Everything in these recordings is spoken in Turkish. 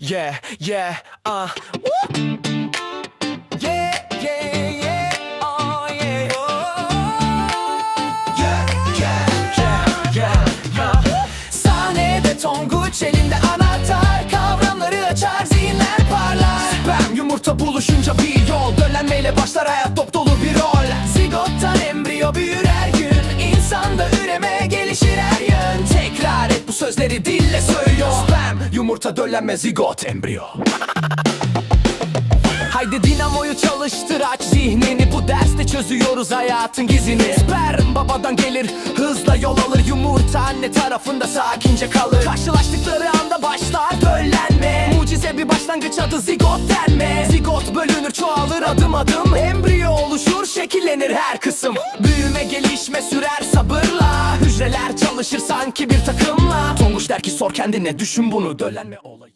Yeah, yeah, uh. Woo! Yeah, yeah, yeah, oh yeah. Yeah, yeah, yeah, yeah, yeah. Sahnede Tonguç elinde anahtar Kavramları açar zihinler parlar Sperm yumurta buluşunca bir yol Döllenmeyle başlar hayat dop dolu bir rol Zigottan embriyo büyür her gün İnsanda üreme gelişir her yön Tekrar et bu sözleri dille söylüyor yumurta döllenme zigot embriyo. Haydi dinamoyu çalıştır aç zihnini. Bu derste çözüyoruz hayatın gizini. Sperm babadan gelir hızla yol alır. Yumurta anne tarafında sakince kalır. Karşılaştıkları anda başlar döllenme. Mucize bir başlangıç adı zigot denme. Zigot bölünür çoğalır adım adım. Embriyo oluşur şekillenir her kısım. Büyüme gelişme sürer sabırla. Hücreler çalışır sanki bir takımla. Tonguç der ki sor kendine düşün bunu. Döllenme olayı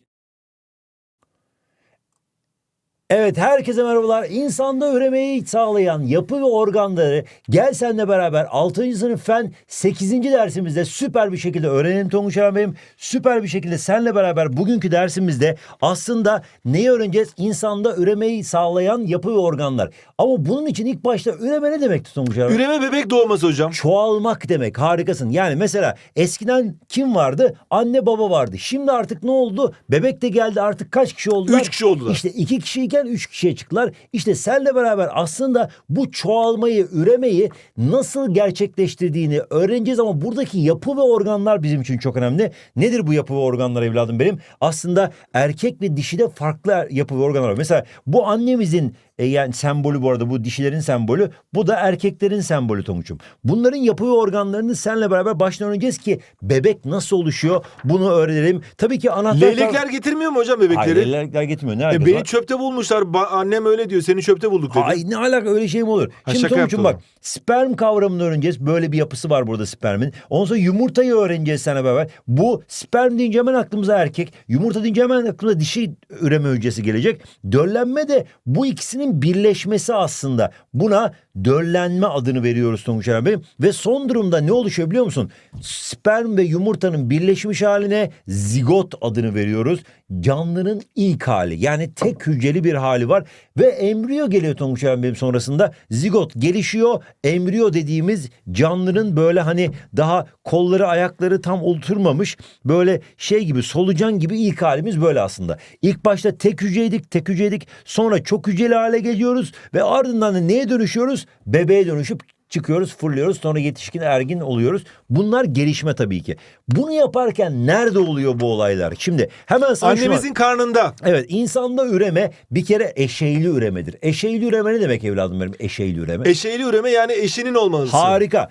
Evet herkese merhabalar. İnsanda üremeyi sağlayan yapı ve organları gel senle beraber 6. sınıf fen 8. dersimizde süper bir şekilde öğrenelim Tonguç Eren Bey'im. Süper bir şekilde senle beraber bugünkü dersimizde aslında neyi öğreneceğiz? İnsanda üremeyi sağlayan yapı ve organlar. Ama bunun için ilk başta üreme ne demekti Tonguç Eren Bey? Üreme bebek doğması hocam. Çoğalmak demek harikasın. Yani mesela eskiden kim vardı? Anne baba vardı. Şimdi artık ne oldu? Bebek de geldi artık kaç kişi oldular? Üç kişi oldular. İşte iki kişiyken üç kişiye çıktılar. İşte senle beraber aslında bu çoğalmayı, üremeyi nasıl gerçekleştirdiğini öğreneceğiz ama buradaki yapı ve organlar bizim için çok önemli. Nedir bu yapı ve organlar evladım benim? Aslında erkek ve dişide farklı yapı ve organlar var. Mesela bu annemizin e, yani sembolü bu arada bu dişilerin sembolü. Bu da erkeklerin sembolü Tonguç'um. Bunların yapı ve organlarını senle beraber baştan öğreneceğiz ki bebek nasıl oluşuyor bunu öğrenelim. Tabii ki anahtar... Leylekler getirmiyor mu hocam Hayır, bebekleri? leylekler getirmiyor. Ne E, alakası beni var? çöpte bulmuşlar. Ba- annem öyle diyor. Seni çöpte bulduk dedi. Ay ne alaka öyle şey mi olur? Ha, Şimdi Tonguç'um bak. Sperm kavramını öğreneceğiz. Böyle bir yapısı var burada spermin. Ondan sonra yumurtayı öğreneceğiz sana beraber. Bu sperm deyince hemen aklımıza erkek. Yumurta deyince hemen aklımıza dişi üreme hücresi gelecek. Döllenme de bu ikisinin birleşmesi aslında. Buna döllenme adını veriyoruz Tonguç Eren Bey. Ve son durumda ne oluşuyor biliyor musun? Sperm ve yumurtanın birleşmiş haline zigot adını veriyoruz. Canlının ilk hali yani tek hücreli bir hali var. Ve embriyo geliyor Tonguç Eren Bey'im sonrasında. Zigot gelişiyor. Embriyo dediğimiz canlının böyle hani daha kolları ayakları tam oturmamış. Böyle şey gibi solucan gibi ilk halimiz böyle aslında. İlk başta tek hücreydik tek hücreydik. Sonra çok hücreli hale geliyoruz. Ve ardından da neye dönüşüyoruz? Bebeğe dönüşüp çıkıyoruz, fırlıyoruz. Sonra yetişkin, ergin oluyoruz. Bunlar gelişme tabii ki. Bunu yaparken nerede oluyor bu olaylar? Şimdi hemen sana Annemizin karnında. Evet insanda üreme bir kere eşeyli üremedir. Eşeyli üreme ne demek evladım benim eşeyli üreme? Eşeğli üreme yani eşinin olması. Harika.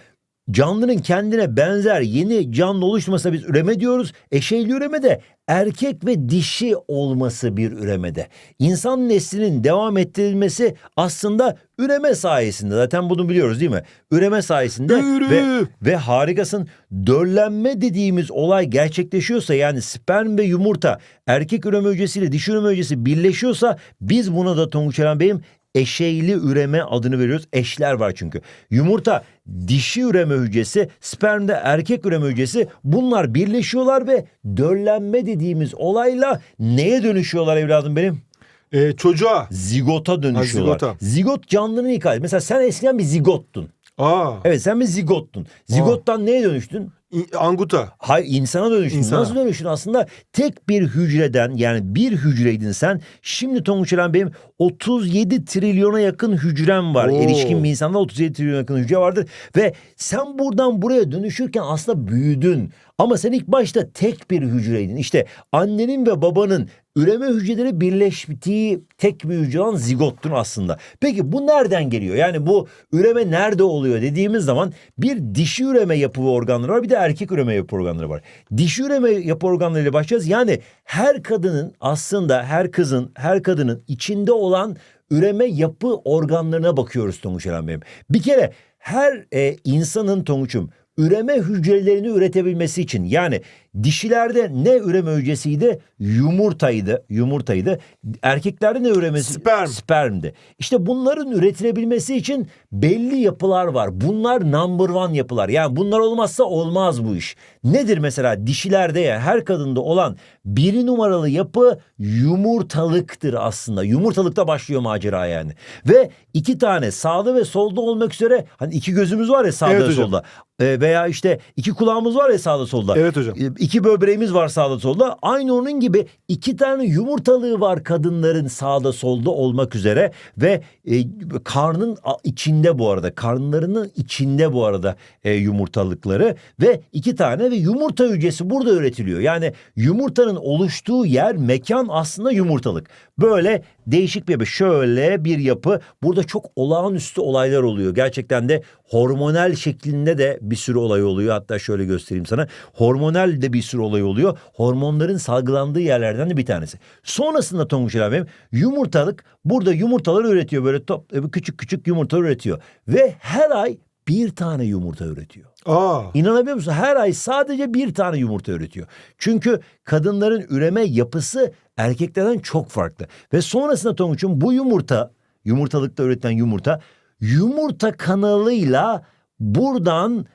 Canlının kendine benzer yeni canlı oluşmasına biz üreme diyoruz. Eşeyli üreme de erkek ve dişi olması bir üremede. İnsan neslinin devam ettirilmesi aslında üreme sayesinde. Zaten bunu biliyoruz değil mi? Üreme sayesinde Ürü. ve ve harikasın döllenme dediğimiz olay gerçekleşiyorsa yani sperm ve yumurta erkek üreme hücresiyle dişi üreme hücresi birleşiyorsa biz buna da Tonguç Eren Bey'im eşeyli üreme adını veriyoruz. Eşler var çünkü. Yumurta dişi üreme hücresi, spermde erkek üreme hücresi bunlar birleşiyorlar ve döllenme dediğimiz olayla neye dönüşüyorlar evladım benim? E, çocuğa. Zigota dönüşüyorlar. zigota. Zigot canlının hali. Mesela sen eskiden bir zigottun. Aa. Evet sen bir zigottun. Zigottan neye dönüştün? Anguta. Hayır insana dönüştün. İnsana. Nasıl dönüştün? Aslında tek bir hücreden yani bir hücreydin sen. Şimdi Tonguç Eren benim 37 trilyona yakın hücrem var. Oo. Erişkin bir insanda 37 trilyona yakın hücre vardır. Ve sen buradan buraya dönüşürken aslında büyüdün. Ama sen ilk başta tek bir hücreydin. İşte annenin ve babanın üreme hücreleri birleştiği tek bir hücre olan zigottun aslında. Peki bu nereden geliyor? Yani bu üreme nerede oluyor dediğimiz zaman bir dişi üreme yapı organları var bir de erkek üreme yapı organları var. Dişi üreme yapı organlarıyla başlayacağız. Yani her kadının aslında her kızın her kadının içinde olan üreme yapı organlarına bakıyoruz Tonguç Eren benim. Bir kere her e, insanın Tonguç'um üreme hücrelerini üretebilmesi için yani dişilerde ne üreme hücresiydi? Yumurtaydı. Yumurtaydı. Erkeklerde ne üremesi? Sperm. Spermdi. İşte bunların üretilebilmesi için belli yapılar var. Bunlar number one yapılar. Yani bunlar olmazsa olmaz bu iş. Nedir mesela dişilerde ya her kadında olan bir numaralı yapı yumurtalıktır aslında. Yumurtalıkta başlıyor macera yani. Ve iki tane sağda ve solda olmak üzere hani iki gözümüz var ya sağda Evet ve hocam. solda. Ee, veya işte iki kulağımız var ya sağda solda. Evet hocam. Ee, İki böbreğimiz var sağda solda. Aynı onun gibi iki tane yumurtalığı var kadınların sağda solda olmak üzere ve e, karnın içinde bu arada karnlarının içinde bu arada e, yumurtalıkları ve iki tane ve yumurta hücresi burada üretiliyor. Yani yumurtanın oluştuğu yer mekan aslında yumurtalık. Böyle değişik bir yapı. Şöyle bir yapı. Burada çok olağanüstü olaylar oluyor. Gerçekten de hormonal şeklinde de bir sürü olay oluyor. Hatta şöyle göstereyim sana. Hormonal de bir sürü olay oluyor. Hormonların salgılandığı yerlerden de bir tanesi. Sonrasında Tonguç abim yumurtalık burada yumurtaları üretiyor. Böyle top, e, küçük küçük yumurta üretiyor. Ve her ay bir tane yumurta üretiyor. Aa. İnanabiliyor musun? Her ay sadece bir tane yumurta üretiyor. Çünkü kadınların üreme yapısı erkeklerden çok farklı. Ve sonrasında Tonguç'un bu yumurta, yumurtalıkta üretilen yumurta, yumurta kanalıyla buradan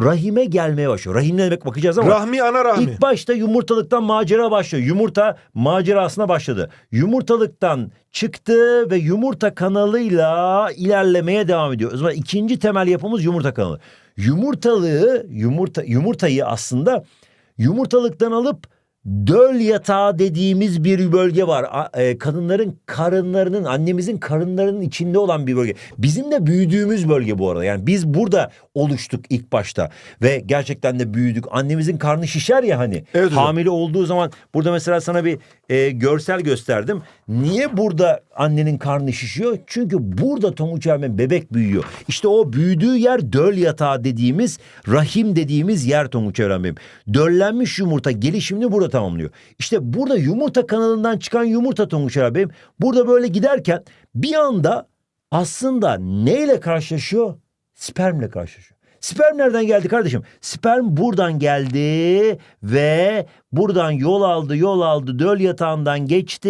rahime gelmeye başlıyor. Rahim ne demek bakacağız ama. Rahmi ana rahmi. İlk başta yumurtalıktan macera başlıyor. Yumurta macerasına başladı. Yumurtalıktan çıktı ve yumurta kanalıyla ilerlemeye devam ediyor. O zaman ikinci temel yapımız yumurta kanalı. Yumurtalığı, yumurta yumurtayı aslında yumurtalıktan alıp döl yatağı dediğimiz bir bölge var. E, kadınların karınlarının, annemizin karınlarının içinde olan bir bölge. Bizim de büyüdüğümüz bölge bu arada. Yani biz burada oluştuk ilk başta ve gerçekten de büyüdük. Annemizin karnı şişer ya hani. Evet hocam. hamile olduğu zaman burada mesela sana bir e, görsel gösterdim. Niye burada annenin karnı şişiyor? Çünkü burada Tonguç abinin bebek büyüyor. İşte o büyüdüğü yer döl yatağı dediğimiz, rahim dediğimiz yer Tonguç benim. Döllenmiş yumurta gelişimini burada tamamlıyor. İşte burada yumurta kanalından çıkan yumurta Tonguç abim burada böyle giderken bir anda aslında neyle karşılaşıyor? Spermle karşılaşıyor. Sperm nereden geldi kardeşim? Sperm buradan geldi ve buradan yol aldı, yol aldı, döl yatağından geçti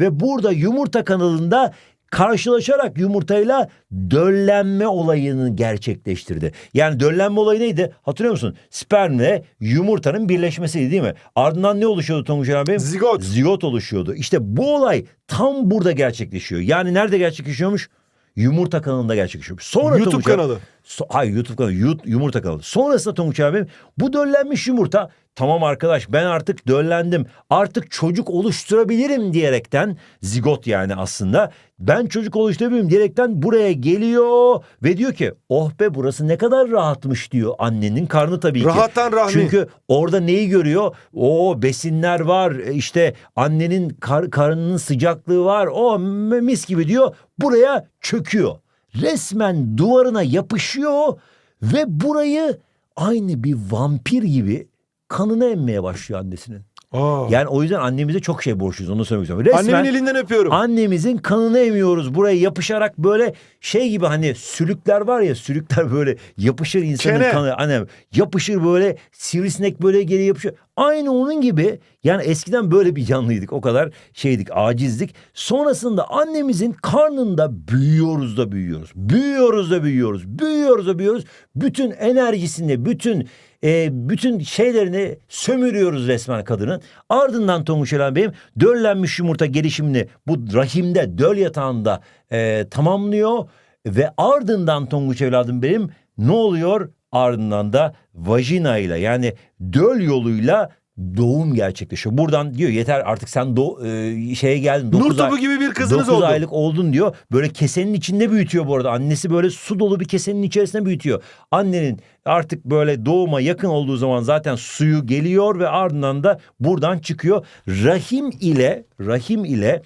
ve burada yumurta kanalında karşılaşarak yumurtayla döllenme olayını gerçekleştirdi. Yani döllenme olayı neydi? Hatırlıyor musun? Spermle yumurtanın birleşmesiydi değil mi? Ardından ne oluşuyordu Tonguç abi? Zigot. Zigot oluşuyordu. İşte bu olay tam burada gerçekleşiyor. Yani nerede gerçekleşiyormuş? Yumurta kanalında gerçekleşiyor. Sonra YouTube Tonguç abi- kanalı. So- Hayır YouTube kanalı. Yu- yumurta kanalı. Sonrasında Tonguç abim bu döllenmiş yumurta tamam arkadaş ben artık döllendim. Artık çocuk oluşturabilirim diyerekten zigot yani aslında. Ben çocuk oluşturabilirim diyerekten buraya geliyor ve diyor ki oh be burası ne kadar rahatmış diyor annenin karnı tabii ki. Rahattan rahmi. Çünkü orada neyi görüyor? O besinler var işte annenin kar, karnının sıcaklığı var. O mis gibi diyor buraya çöküyor. Resmen duvarına yapışıyor ve burayı aynı bir vampir gibi kanını emmeye başlıyor annesinin. Aa. Yani o yüzden annemize çok şey borçluyuz onu söylemek istiyorum. Resmen Annemin elinden öpüyorum. Annemizin kanını emiyoruz. Buraya yapışarak böyle şey gibi hani sülükler var ya sülükler böyle yapışır insanın Çene. kanı. Annem yapışır böyle sivrisinek böyle geri yapışır. Aynı onun gibi yani eskiden böyle bir canlıydık. O kadar şeydik acizdik. Sonrasında annemizin karnında büyüyoruz da büyüyoruz. Büyüyoruz da büyüyoruz. Büyüyoruz da büyüyoruz. Bütün enerjisini, bütün e, bütün şeylerini sömürüyoruz resmen kadının. Ardından Tonguç Elen Bey'im döllenmiş yumurta gelişimini bu rahimde döl yatağında e, tamamlıyor. Ve ardından Tonguç evladım benim ne oluyor? Ardından da vajina ile yani döl yoluyla doğum gerçekleşiyor. Buradan diyor yeter artık sen do e, şeye geldin. Nur topu gibi bir kızınız 9 oldu. aylık oldun diyor. Böyle kesenin içinde büyütüyor bu arada. Annesi böyle su dolu bir kesenin içerisinde büyütüyor. Annenin artık böyle doğuma yakın olduğu zaman zaten suyu geliyor ve ardından da buradan çıkıyor. Rahim ile rahim ile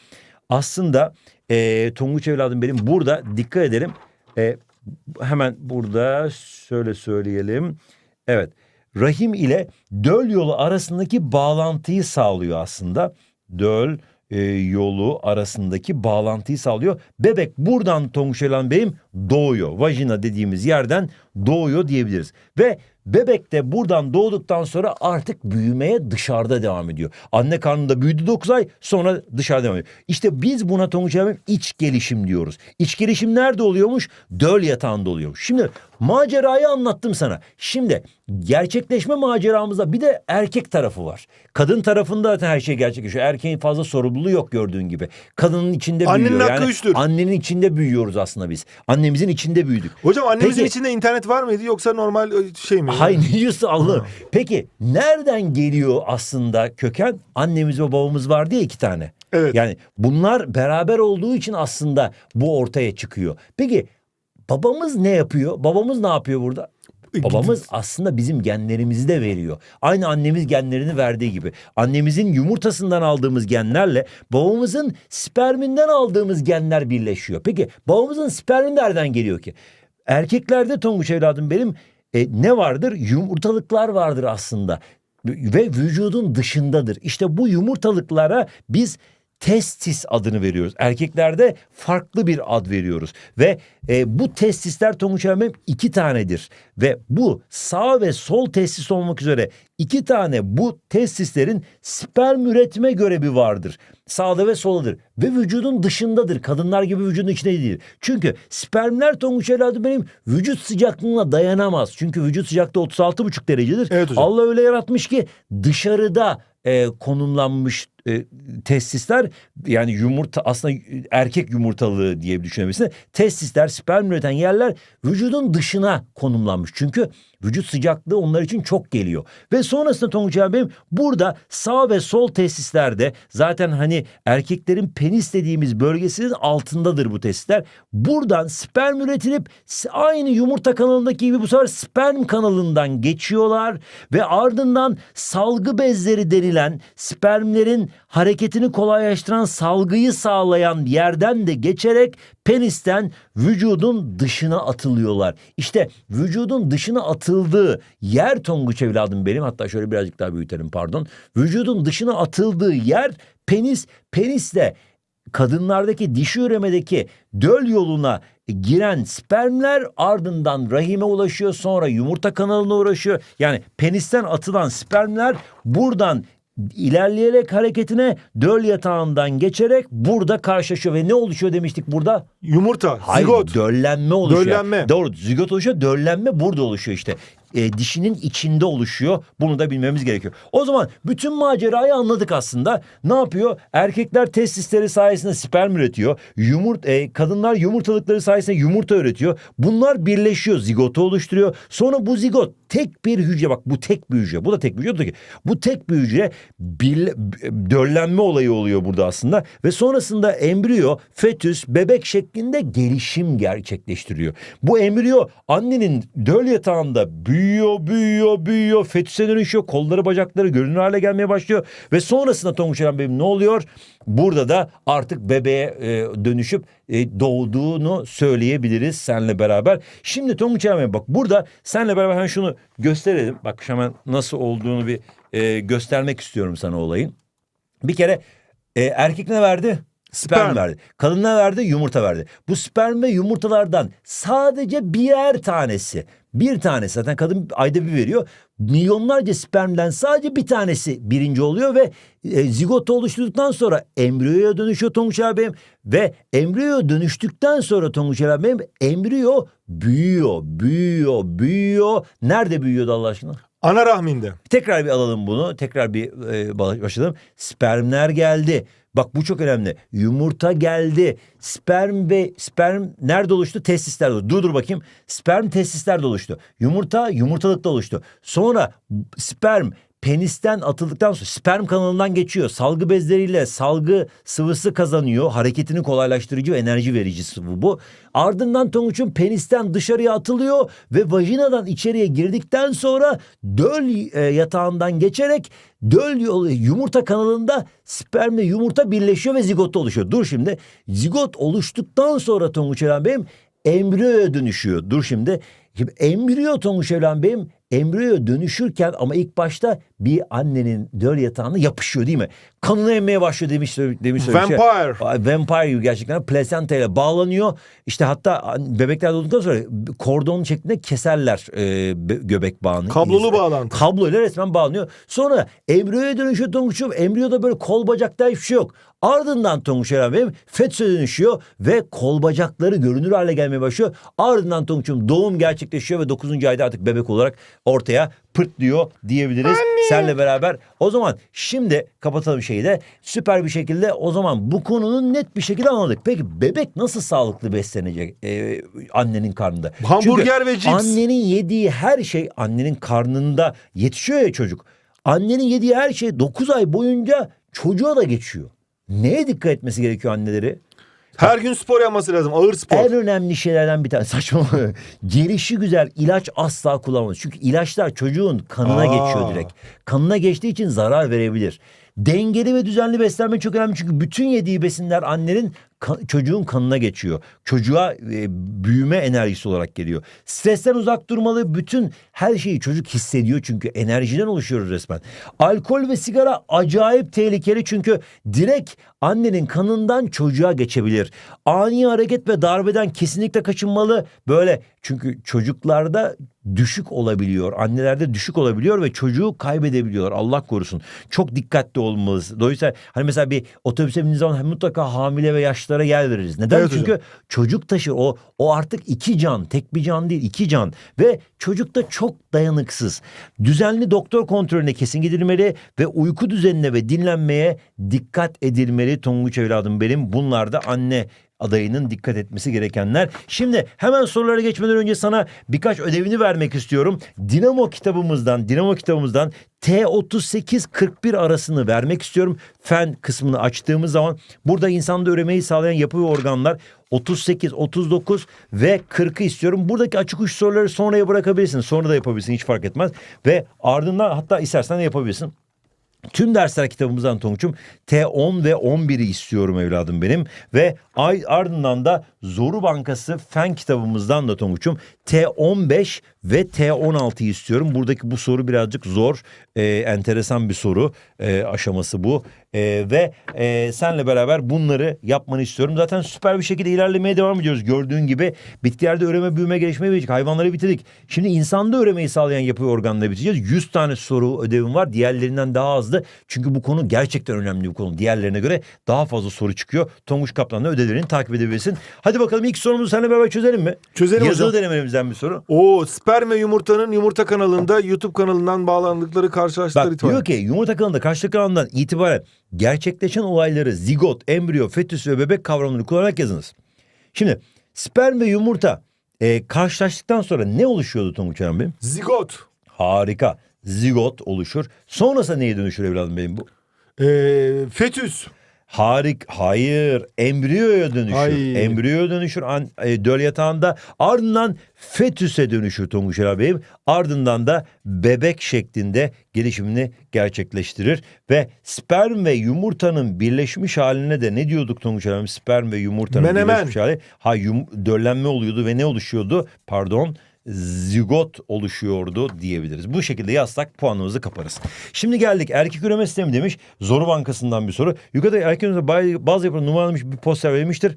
aslında e, Tonguç evladım benim burada dikkat edelim. E, hemen burada şöyle söyleyelim. Evet. Rahim ile döl yolu arasındaki bağlantıyı sağlıyor aslında. Döl e, yolu arasındaki bağlantıyı sağlıyor. Bebek buradan Tonguç Elan Bey'im doğuyor. Vajina dediğimiz yerden doğuyor diyebiliriz. Ve bebek de buradan doğduktan sonra artık büyümeye dışarıda devam ediyor. Anne karnında büyüdü 9 ay sonra dışarıda devam ediyor. İşte biz buna Tonguç abim iç gelişim diyoruz. İç gelişim nerede oluyormuş? Döl yatağında oluyormuş. Şimdi macerayı anlattım sana. Şimdi gerçekleşme maceramızda bir de erkek tarafı var. Kadın tarafında zaten her şey gerçekleşiyor. Erkeğin fazla sorumluluğu yok gördüğün gibi. Kadının içinde Annenin büyüyor. hakkı üçtür. Annenin içinde büyüyoruz aslında biz. Annemizin içinde büyüdük. Hocam annemizin Peki- içinde internet var mıydı yoksa normal şey mi? Hayır ne diyorsun Allah'ım? Peki nereden geliyor aslında köken? Annemiz ve babamız var diye iki tane. Evet. Yani bunlar beraber olduğu için aslında bu ortaya çıkıyor. Peki babamız ne yapıyor? Babamız ne yapıyor burada? Babamız aslında bizim genlerimizi de veriyor. Aynı annemiz genlerini verdiği gibi. Annemizin yumurtasından aldığımız genlerle babamızın sperminden aldığımız genler birleşiyor. Peki babamızın spermi nereden geliyor ki? Erkeklerde Tonguç evladım benim e, ne vardır? Yumurtalıklar vardır aslında. Ve vücudun dışındadır. İşte bu yumurtalıklara biz testis adını veriyoruz. Erkeklerde farklı bir ad veriyoruz. Ve e, bu testisler Tonguç Emem iki tanedir. Ve bu sağ ve sol testis olmak üzere iki tane bu testislerin sperm üretme görevi vardır. Sağda ve soladır. Ve vücudun dışındadır. Kadınlar gibi vücudun içinde değil. Çünkü spermler Tonguç evladım benim vücut sıcaklığına dayanamaz. Çünkü vücut sıcaklığı 36,5 derecedir. Evet hocam. Allah öyle yaratmış ki dışarıda e, konumlanmış e, testisler yani yumurta aslında erkek yumurtalığı diye düşünebilirsin. Testisler sperm üreten yerler vücudun dışına konumlanmış. Çünkü vücut sıcaklığı onlar için çok geliyor. Ve sonrasında Tonguç abi benim burada sağ ve sol testislerde zaten hani erkeklerin penis dediğimiz bölgesinin altındadır bu testisler. Buradan sperm üretilip aynı yumurta kanalındaki gibi bu sefer sperm kanalından geçiyorlar ve ardından salgı bezleri denilen spermlerin hareketini kolaylaştıran salgıyı sağlayan yerden de geçerek penisten vücudun dışına atılıyorlar. İşte vücudun dışına atıldığı yer Tonguç evladım benim hatta şöyle birazcık daha büyütelim pardon. Vücudun dışına atıldığı yer penis penis de kadınlardaki dişi üremedeki döl yoluna giren spermler ardından rahime ulaşıyor sonra yumurta kanalına uğraşıyor. Yani penisten atılan spermler buradan ilerleyerek hareketine döl yatağından geçerek burada karşılaşıyor ve ne oluşuyor demiştik burada? Yumurta, Hayır, zigot. döllenme oluşuyor. Döllenme. Doğru, zigot oluşuyor, döllenme burada oluşuyor işte. E, dişinin içinde oluşuyor. Bunu da bilmemiz gerekiyor. O zaman bütün macerayı anladık aslında. Ne yapıyor? Erkekler testisleri sayesinde sperm üretiyor. Yumurt, e, kadınlar yumurtalıkları sayesinde yumurta üretiyor. Bunlar birleşiyor, zigotu oluşturuyor. Sonra bu zigot tek bir hücre bak bu tek bir hücre. Bu da tek bir hücre. Tek- bu tek bir hücre bir, döllenme olayı oluyor burada aslında. Ve sonrasında embriyo, fetüs, bebek şeklinde gelişim gerçekleştiriyor. Bu embriyo annenin döl yatağında büyüyor, büyüyor, büyüyor. Fetüse dönüşüyor. Kolları, bacakları görünür hale gelmeye başlıyor. Ve sonrasında Tonguç Eren Bey'im ne oluyor? Burada da artık bebeğe e, dönüşüp e, doğduğunu söyleyebiliriz seninle beraber. Şimdi Tonguç Bey bak burada seninle beraber hemen şunu gösterelim. Bak hemen nasıl olduğunu bir e, göstermek istiyorum sana olayın. Bir kere e, erkek ne verdi? Sperm, Sperm. verdi. Kadın ne verdi? Yumurta verdi. Bu sperm ve yumurtalardan sadece birer tanesi, bir tanesi zaten kadın ayda bir veriyor. Milyonlarca spermden sadece bir tanesi birinci oluyor ve e, zigot oluşturduktan sonra embriyoya dönüşüyor Tonguç abim ve embriyoya dönüştükten sonra Tonguç abim embriyo büyüyor, büyüyor, büyüyor. Nerede büyüyordu Allah aşkına? Ana rahminde. Tekrar bir alalım bunu. Tekrar bir e, başlayalım. Spermler geldi. Bak bu çok önemli. Yumurta geldi. Sperm ve sperm nerede oluştu? Testislerde oluştu. Dur dur bakayım. Sperm testislerde oluştu. Yumurta yumurtalıkta oluştu. Sonra sperm penisten atıldıktan sonra sperm kanalından geçiyor. Salgı bezleriyle salgı sıvısı kazanıyor. Hareketini kolaylaştırıcı ve enerji verici sıvı bu. Ardından Tonguç'un penisten dışarıya atılıyor ve vajinadan içeriye girdikten sonra döl e, yatağından geçerek döl yolu yumurta kanalında spermle yumurta birleşiyor ve zigot oluşuyor. Dur şimdi zigot oluştuktan sonra Tonguç Eren Bey'im embriyoya dönüşüyor. Dur şimdi. Şimdi embriyo Tonguç Evlen Bey'im embriyoya dönüşürken ama ilk başta bir annenin döl yatağına yapışıyor değil mi? Kanını emmeye başlıyor demiş demiş şey. Vampire. Ay, Vampire gibi gerçekten plasenta ile bağlanıyor. İşte hatta bebekler doğduktan sonra kordon şeklinde keserler e, be- göbek bağını. Kablolu İngilizce. bağlantı. Kabloyla resmen bağlanıyor. Sonra embriyoya dönüşüyor Tonguç'um. Embriyoda böyle kol bacakta hiçbir şey yok. Ardından Tonguç Eren Bey'im fetüse dönüşüyor ve kol bacakları görünür hale gelmeye başlıyor. Ardından Tonguç'um doğum gerçekleşiyor ve 9. ayda artık bebek olarak ortaya pırtlıyor diyebiliriz. Senle beraber. O zaman şimdi kapatalım şeyi de süper bir şekilde o zaman bu konunun net bir şekilde anladık. Peki bebek nasıl sağlıklı beslenecek e, annenin karnında? Hamburger Çünkü ve cips. Annenin yediği her şey annenin karnında yetişiyor ya çocuk. Annenin yediği her şey 9 ay boyunca çocuğa da geçiyor. Neye dikkat etmesi gerekiyor anneleri? Her gün spor yapması lazım. Ağır spor. En önemli şeylerden bir tanesi saçma. Gelişi güzel ilaç asla kullanmaz. Çünkü ilaçlar çocuğun kanına Aa. geçiyor direkt. Kanına geçtiği için zarar verebilir. Dengeli ve düzenli beslenme çok önemli çünkü bütün yediği besinler annenin ka- çocuğun kanına geçiyor. Çocuğa e, büyüme enerjisi olarak geliyor. Stresten uzak durmalı. Bütün her şeyi çocuk hissediyor çünkü enerjiden oluşuyoruz resmen. Alkol ve sigara acayip tehlikeli çünkü direkt annenin kanından çocuğa geçebilir. Ani hareket ve darbeden kesinlikle kaçınmalı. Böyle çünkü çocuklarda düşük olabiliyor. Annelerde düşük olabiliyor ve çocuğu kaybedebiliyorlar. Allah korusun. Çok dikkatli olmalıyız. Dolayısıyla hani mesela bir otobüse bindiğiniz zaman mutlaka hamile ve yaşlılara yer veririz. Neden? Evet Çünkü hocam. çocuk taşır. O o artık iki can, tek bir can değil, iki can ve çocuk da çok dayanıksız. Düzenli doktor kontrolüne kesin gidilmeli ve uyku düzenine ve dinlenmeye dikkat edilmeli. Tonguç evladım benim. Bunlar da anne adayının dikkat etmesi gerekenler. Şimdi hemen sorulara geçmeden önce sana birkaç ödevini vermek istiyorum. Dinamo kitabımızdan, Dinamo kitabımızdan T38-41 arasını vermek istiyorum. Fen kısmını açtığımız zaman burada insanda üremeyi sağlayan yapı ve organlar 38, 39 ve 40'ı istiyorum. Buradaki açık uç soruları sonraya bırakabilirsin. Sonra da yapabilirsin hiç fark etmez. Ve ardından hatta istersen de yapabilirsin. Tüm dersler kitabımızdan Tonguç'um T10 ve 11'i istiyorum evladım benim. Ve ay ardından da Zoru Bankası Fen kitabımızdan da Tonguç'um T15 ve T16'yı istiyorum. Buradaki bu soru birazcık zor, e, enteresan bir soru e, aşaması bu. E, ve e, senle beraber bunları yapmanı istiyorum. Zaten süper bir şekilde ilerlemeye devam ediyoruz. Gördüğün gibi bitkilerde üreme, büyüme, gelişmeyi bitirdik. Hayvanları bitirdik. Şimdi insanda üremeyi sağlayan yapı ve organları bitireceğiz. 100 tane soru ödevim var. Diğerlerinden daha azdı. Çünkü bu konu gerçekten önemli bir konu. Diğerlerine göre daha fazla soru çıkıyor. Tonguç Kaplan'la ödevlerini takip edebilirsin. Hadi bakalım ilk sorumuzu seninle beraber çözelim mi? Çözelim Yazılı hocam. denememizden bir soru. O sperm ve yumurtanın yumurta kanalında YouTube kanalından bağlandıkları karşılaştıkları Bak itibaren. diyor ki yumurta kanalında karşılıklı kanalından itibaren gerçekleşen olayları zigot, embriyo, fetüs ve bebek kavramını kullanarak yazınız. Şimdi sperm ve yumurta e, karşılaştıktan sonra ne oluşuyordu Tonguç Eren Bey'im? Zigot. Harika. Zigot oluşur. Sonrasında neye dönüşür evladım benim bu? Ee, fetüs. Harik, hayır. Embriyoya dönüşür. Ay. Embriyoya dönüşür an, e, döl yatağında. Ardından fetüse dönüşür Tonguç Eren Bey'im. Ardından da bebek şeklinde gelişimini gerçekleştirir. Ve sperm ve yumurtanın birleşmiş haline de ne diyorduk Tonguç Eren Bey'im? Sperm ve yumurtanın Menemen. birleşmiş hali. Ha yum, döllenme oluyordu ve ne oluşuyordu? Pardon zigot oluşuyordu diyebiliriz. Bu şekilde yazsak puanımızı kaparız. Şimdi geldik erkek üreme sistemi demiş. Zoru Bankası'ndan bir soru. Yukarıda erkek üreme bazı- yapılar numaralanmış bir poster verilmiştir.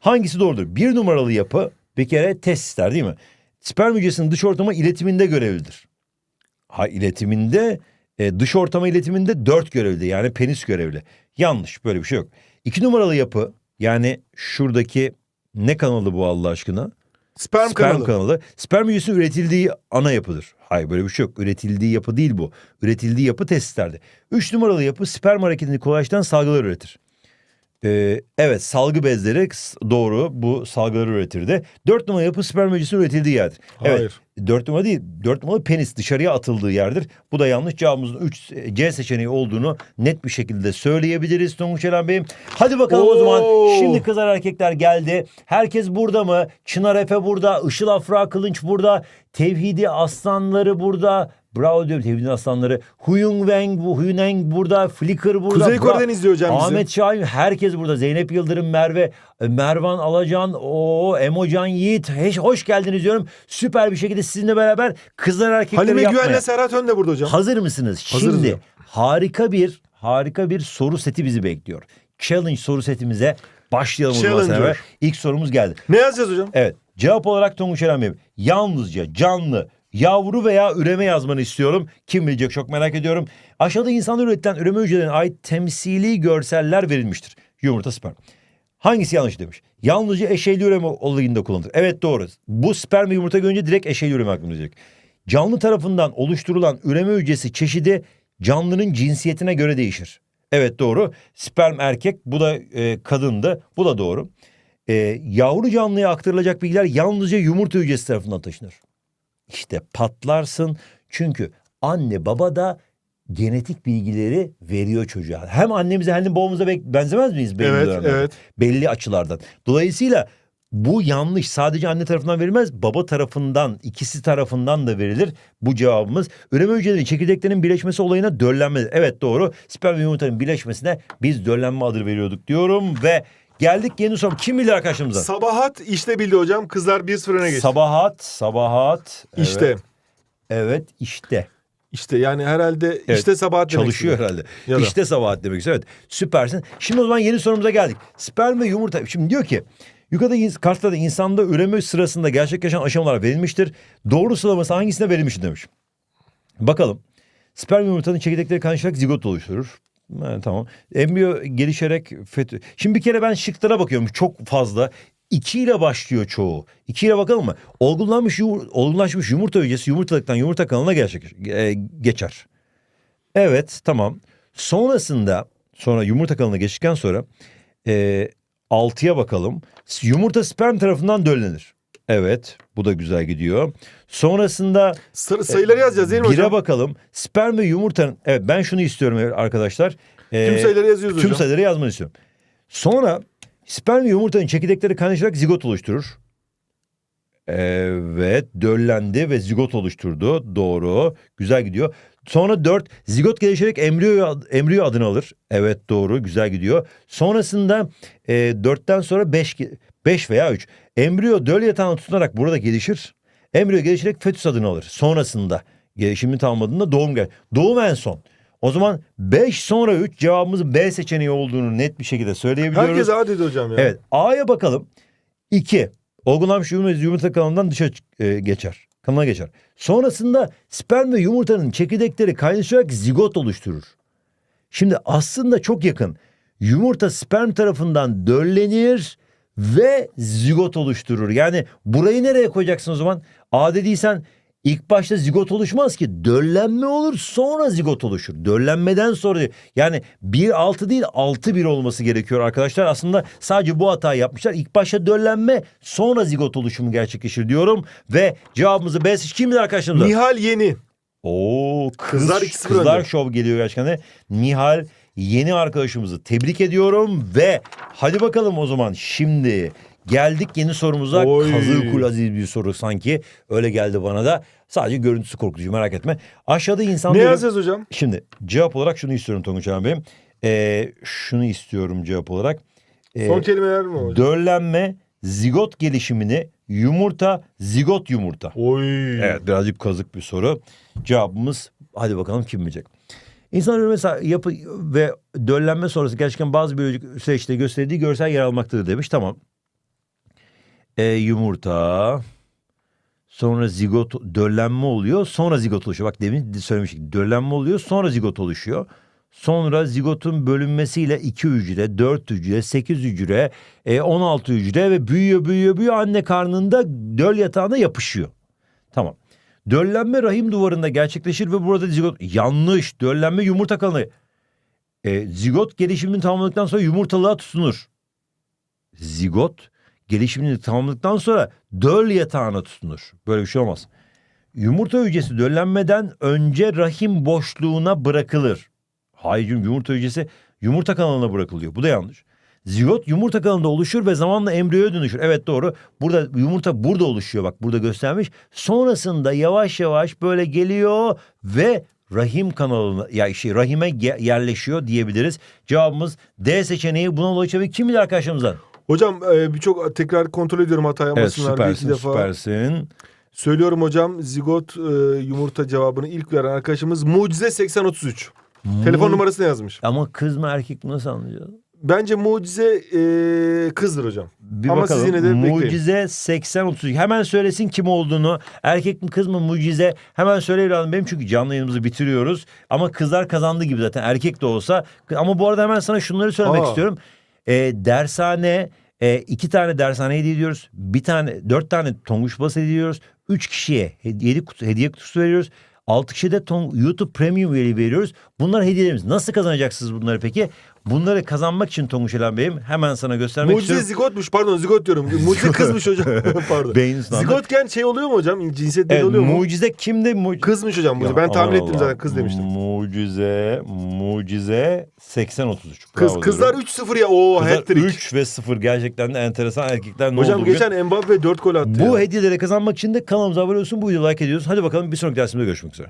Hangisi doğrudur? Bir numaralı yapı bir kere testisler değil mi? Sperm hücresinin dış ortama iletiminde görevlidir. Ha iletiminde e, dış ortama iletiminde dört görevli yani penis görevli. Yanlış böyle bir şey yok. İki numaralı yapı yani şuradaki ne kanalı bu Allah aşkına? Sperm, Sperm kanalı. Sperm hücresinin üretildiği ana yapıdır. Hayır böyle bir şey yok. Üretildiği yapı değil bu. Üretildiği yapı testislerde. Üç numaralı yapı sperm hareketini kolaylaştıran salgılar üretir. Ee, evet salgı bezleri doğru bu salgıları üretirdi. Dört numaralı yapı sperm hücresinin üretildiği yerdir. Evet Hayır. Dört numara değil dört numaralı penis dışarıya atıldığı yerdir. Bu da yanlış cevabımızın 3 C seçeneği olduğunu net bir şekilde söyleyebiliriz Tonguç Eren Bey'im. Hadi bakalım o zaman Oo. şimdi kızlar erkekler geldi. Herkes burada mı? Çınar Efe burada, Işıl Afra Kılınç burada, Tevhidi Aslanları burada. Bravo diyorum televizyonun aslanları. Huyung Wang, bu Huyuneng burada, Flickr burada. Kuzey Kore'den izliyor hocam bizi. Ahmet Şahin herkes burada. Zeynep Yıldırım, Merve, e, Mervan Alacan, o Emocan Yiğit. Heş, hoş geldiniz diyorum. Süper bir şekilde sizinle beraber kızlar erkekleri Halime yapmaya. Güven'le Serhat Ön de burada hocam. Hazır mısınız? Hazırız Şimdi hocam. harika bir harika bir soru seti bizi bekliyor. Challenge soru setimize başlayalım beraber. İlk sorumuz geldi. Ne yazacağız hocam? Evet. Cevap olarak Tonguç Eren Bey. Yalnızca canlı, yavru veya üreme yazmanı istiyorum. Kim bilecek çok merak ediyorum. Aşağıda insanlar üretilen üreme hücrelerine ait temsili görseller verilmiştir. Yumurta sperm. Hangisi yanlış demiş? Yalnızca eşeyli üreme olayında kullanılır. Evet doğru. Bu sperm ve yumurta görünce direkt eşeyli üreme aklımıza gelecek. Canlı tarafından oluşturulan üreme hücresi çeşidi canlının cinsiyetine göre değişir. Evet doğru. Sperm erkek bu da e, kadındı. Bu da doğru. E, yavru canlıya aktarılacak bilgiler yalnızca yumurta hücresi tarafından taşınır. İşte patlarsın çünkü anne baba da genetik bilgileri veriyor çocuğa. Hem annemize hem de babamıza be- benzemez miyiz belli Evet, dönemlerde? evet. Belli açılardan. Dolayısıyla bu yanlış sadece anne tarafından verilmez baba tarafından ikisi tarafından da verilir bu cevabımız. Üreme hücrelerinin çekirdeklerin birleşmesi olayına döllenme. Evet doğru sperm ve yumurtanın birleşmesine biz döllenme adı veriyorduk diyorum ve geldik yeni soru. Kim bilir arkadaşımıza? Sabahat işte bildi hocam. Kızlar 1-0 öne geçti. Sabahat, sabahat. Evet, İşte. Evet işte. İşte yani herhalde işte Sabahat demek Çalışıyor istiyor. herhalde. Ya da. İşte sabahat demek istiyor. Evet süpersin. Şimdi o zaman yeni sorumuza geldik. Sperm ve yumurta. Şimdi diyor ki yukarıda ins- kartta da insanda üreme sırasında gerçekleşen aşamalar verilmiştir. Doğru sıralaması hangisine verilmiştir demiş. Bakalım. Sperm ve yumurtanın çekirdekleri kaynaşarak zigot oluşturur. Tamam. Embriyo gelişerek fetü. Şimdi bir kere ben şıklara bakıyorum. Çok fazla. İki ile başlıyor çoğu. İki ile bakalım mı? Olgunlanmış, yumur- olgunlaşmış yumurta hücresi yumurtalıktan yumurta kanalına gerçek, e, geçer. Evet tamam. Sonrasında sonra yumurta kanalına geçtikten sonra e, altıya bakalım. Yumurta sperm tarafından döllenir. Evet bu da güzel gidiyor. Sonrasında Sır- sayıları yazacağız değil mi Bire hocam? bakalım. Sperm ve yumurtanın... Evet ben şunu istiyorum arkadaşlar. Ee, Tüm sayıları yazıyoruz Tüm hocam. sayıları yazmanı istiyorum. Sonra sperm ve yumurtanın çekirdekleri kaynaşarak zigot oluşturur. Evet döllendi ve zigot oluşturdu. Doğru. Güzel gidiyor. Sonra dört zigot gelişerek embriyo, embriyo adını alır. Evet doğru güzel gidiyor. Sonrasında e, dörtten sonra beş, beş veya üç. Embriyo döl yatağına tutunarak burada gelişir. Embriyo gelişerek fetüs adını alır. Sonrasında gelişimini tamamladığında doğum gel. Doğum en son. O zaman 5 sonra 3 cevabımızın B seçeneği olduğunu net bir şekilde söyleyebiliyoruz. Herkes A dedi hocam ya. Evet A'ya bakalım. 2. Olgunlanmış yumurta, yumurta kanalından dışa e, geçer. Kanala geçer. Sonrasında sperm ve yumurtanın çekirdekleri kaynaşarak zigot oluşturur. Şimdi aslında çok yakın. Yumurta sperm tarafından döllenir ve zigot oluşturur. Yani burayı nereye koyacaksın o zaman? A dediysen ilk başta zigot oluşmaz ki. Döllenme olur sonra zigot oluşur. Döllenmeden sonra yani 1-6 değil 6-1 olması gerekiyor arkadaşlar. Aslında sadece bu hatayı yapmışlar. İlk başta döllenme sonra zigot oluşumu gerçekleşir diyorum. Ve cevabımızı B seç. Kim bilir arkadaşlarımıza? Nihal Yeni. Oo kız, Kızlar kızlar, 2-0 önde. şov geliyor gerçekten. de. Nihal yeni arkadaşımızı tebrik ediyorum ve hadi bakalım o zaman şimdi geldik yeni sorumuza. Oy. Kazığı kul aziz bir soru sanki öyle geldi bana da. Sadece görüntüsü korkutucu merak etme. Aşağıda Ne insanların... yazacağız hocam? Şimdi cevap olarak şunu istiyorum Tonguç abi. Ee, şunu istiyorum cevap olarak. Ee, Son kelimeler mi hocam? döllenme, zigot gelişimini, yumurta, zigot yumurta. Oy. Evet birazcık kazık bir soru. Cevabımız hadi bakalım kim bilecek. İnsan sa- yapı ve döllenme sonrası gerçekten bazı biyolojik süreçte gösterdiği görsel yer almaktadır demiş. Tamam. E, yumurta sonra zigot döllenme oluyor sonra zigot oluşuyor. Bak demin söylemiştik döllenme oluyor sonra zigot oluşuyor. Sonra zigotun bölünmesiyle 2 hücre, 4 hücre, 8 hücre, e, 16 hücre ve büyüyor büyüyor büyüyor anne karnında döl yatağına yapışıyor. Tamam. Döllenme rahim duvarında gerçekleşir ve burada zigot yanlış. Döllenme yumurta kanı. E, zigot gelişimini tamamladıktan sonra yumurtalığa tutunur. Zigot gelişimini tamamladıktan sonra döl yatağına tutunur. Böyle bir şey olmaz. Yumurta hücresi döllenmeden önce rahim boşluğuna bırakılır. Hayır yumurta hücresi yumurta kanalına bırakılıyor. Bu da yanlış. Zigot yumurta kanalında oluşur ve zamanla embriyoya dönüşür. Evet doğru. Burada yumurta burada oluşuyor bak burada göstermiş. Sonrasında yavaş yavaş böyle geliyor ve rahim kanalına ya şey rahime yerleşiyor diyebiliriz. Cevabımız D seçeneği buna ulaşabilir. Kim bilir arkadaşlarımızdan? Hocam e, birçok tekrar kontrol ediyorum hata Evet yapmasınlar. iki süpersin defa. süpersin. Söylüyorum hocam zigot e, yumurta cevabını ilk veren arkadaşımız Mucize 8033. Telefon numarasını yazmış. Ama kız mı erkek mi nasıl anlayacağız? Bence Mucize e, kızdır hocam. Bir Ama bakalım. siz yine de bekleyin. Mucize 80 30. Hemen söylesin kim olduğunu. Erkek mi kız mı Mucize? Hemen söyle evladım benim çünkü canlı yayınımızı bitiriyoruz. Ama kızlar kazandı gibi zaten erkek de olsa. Ama bu arada hemen sana şunları söylemek Aa. istiyorum. Ee, dershane e, iki tane dershane hediye ediyoruz. Bir tane dört tane tonguç bas hediye ediyoruz. Üç kişiye hediye, kutu, hediye kutusu veriyoruz. Altı kişiye de ton, YouTube Premium üyeliği veriyoruz. Bunlar hediyelerimiz. Nasıl kazanacaksınız bunları peki? Bunları kazanmak için Tonguç Elen Bey'im hemen sana göstermek Mucize istiyorum. zigotmuş pardon zigot diyorum. Mucize kızmış hocam. pardon. Sınavında. Zigotken şey oluyor mu hocam? Cinsiyet Evet, oluyor mu? mucize kimdi? Mu- Kızmış hocam. Ya Ben tahmin ettim Allah. zaten kız demiştim. Mucize, mucize 80-33. Kız, kızlar diyorum. 3-0 ya. Oo hat-trick. 3 ve 0 gerçekten de enteresan erkekler ne Hocam geçen Mbappe 4 gol attı. Bu ya. hediyeleri kazanmak için de kanalımıza abone olsun. Bu videoyu like ediyoruz. Hadi bakalım bir sonraki dersimizde görüşmek üzere.